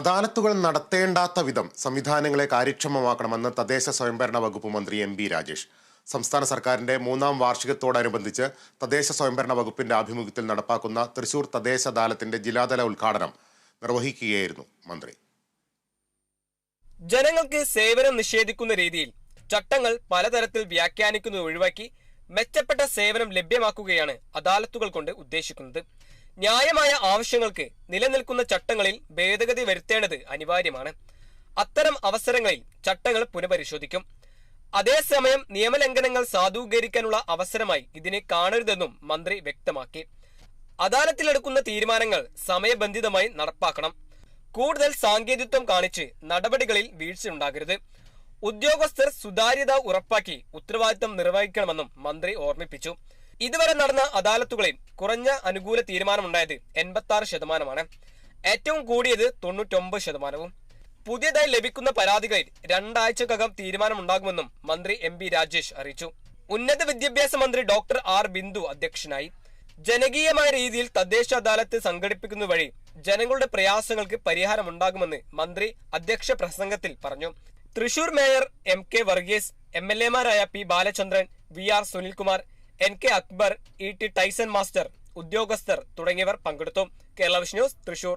അദാലത്തുകൾ നടത്തേണ്ടാത്ത വിധം സംവിധാനങ്ങളെ കാര്യക്ഷമമാക്കണമെന്ന് തദ്ദേശ സ്വയംഭരണ വകുപ്പ് മന്ത്രി എം ബി രാജേഷ്. സംസ്ഥാന സർക്കാരിന്റെ മൂന്നാം വാർഷികത്തോടനുബന്ധിച്ച് തദ്ദേശ സ്വയംഭരണ വകുപ്പിന്റെ ആഭിമുഖ്യത്തിൽ നടപ്പാക്കുന്ന തൃശൂർ തദ്ദേശ അദാലത്തിന്റെ ജില്ലാതല ഉദ്ഘാടനം നിർവഹിക്കുകയായിരുന്നു മന്ത്രി. ജനങ്ങൾക്ക് സേവനം നിഷേധിക്കുന്ന രീതിയിൽ ചട്ടങ്ങൾ പലതരത്തിൽ വ്യാഖ്യാനിക്കുന്നത് ഒഴിവാക്കി മെച്ചപ്പെട്ട സേവനം ലഭ്യമാക്കുകയാണ് അദാലത്തുകൾ കൊണ്ട് ഉദ്ദേശിക്കുന്നത്. ന്യായമായ ആവശ്യങ്ങൾക്ക് നിലനിൽക്കുന്ന ചട്ടങ്ങളിൽ ഭേദഗതി വരുത്തേണ്ടത് അനിവാര്യമാണ്. അത്തരം അവസരങ്ങളിൽ ചട്ടങ്ങൾ പുനഃപരിശോധിക്കും. അതേസമയം നിയമലംഘനങ്ങൾ സാധൂകരിക്കാനുള്ള അവസരമായി ഇതിനെ കാണരുതെന്നും മന്ത്രി വ്യക്തമാക്കി. അദാലത്തിലെടുക്കുന്ന തീരുമാനങ്ങൾ സമയബന്ധിതമായി നടപ്പാക്കണം. കൂടുതൽ സാങ്കേതിത്വം കാണിച്ച് നടപടികളിൽ വീഴ്ചയുണ്ടാകരുത്. ഉദ്യോഗസ്ഥർ സുതാര്യത ഉറപ്പാക്കി ഉത്തരവാദിത്തം നിർവഹിക്കണമെന്നും മന്ത്രി ഓർമ്മിപ്പിച്ചു. ഇതുവരെ നടന്ന അദാലത്തുകളിൽ കുറഞ്ഞ അനുകൂല തീരുമാനമുണ്ടായത് എൺപത്തി ആറ് ശതമാനമാണ്. ഏറ്റവും കൂടിയത് തൊണ്ണൂറ്റൊമ്പത് ശതമാനവും. പുതിയതായി ലഭിക്കുന്ന പരാതികളിൽ രണ്ടാഴ്ചക്കകം തീരുമാനമുണ്ടാകുമെന്നും മന്ത്രി എം ബി രാജേഷ് അറിയിച്ചു. ഉന്നത വിദ്യാഭ്യാസ മന്ത്രി ഡോക്ടർ ആർ ബിന്ദു അധ്യക്ഷനായി ജനകീയമായ രീതിയിൽ തദ്ദേശ അദാലത്ത് സംഘടിപ്പിക്കുന്ന വഴി ജനങ്ങളുടെ പ്രയാസങ്ങൾക്ക് പരിഹാരമുണ്ടാകുമെന്ന് മന്ത്രി അധ്യക്ഷ പ്രസംഗത്തിൽ പറഞ്ഞു. Thrissur mayor M K Varghese M L എമാരായ P Balachandran V R Sunilkumar N K Akbar E T Tyson master ഉദ്യോഗസ്ഥർ തുടങ്ങിയവർ പങ്കെടുത്തു. Kerala wish news Thrissur.